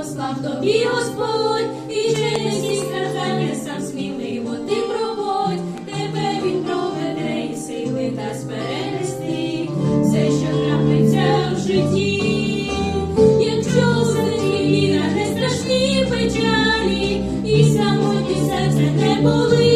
Господь, і через ті страждання сам сміливо ти проводь, тебе він проведе і сили дасть перенести все, що трапиться в житті. Якщо віра не страшні печалі, і самотні серце не болить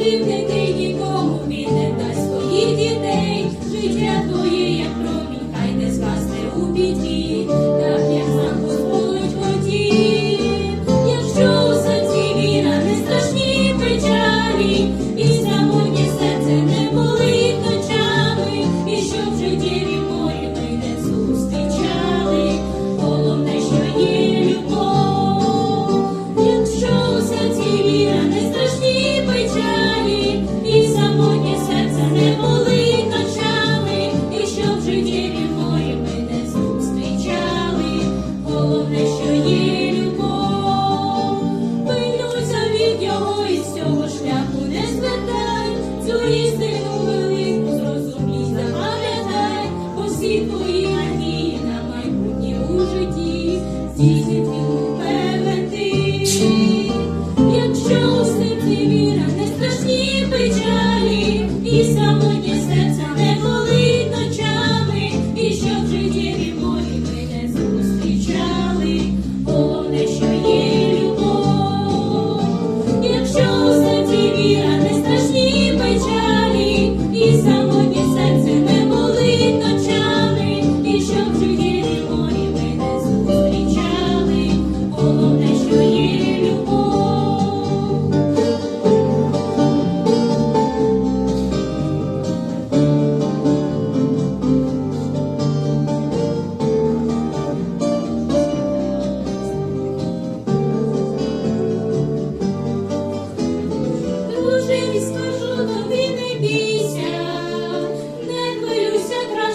розбійники нікому не дасть своїх дітей. Життя твоє, як промінь, хай не згасне у біді.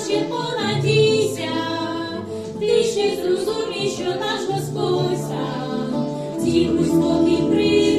ще понадійся, ти ще зрозумій, що наш Господь сам, цілуй спокій прийде.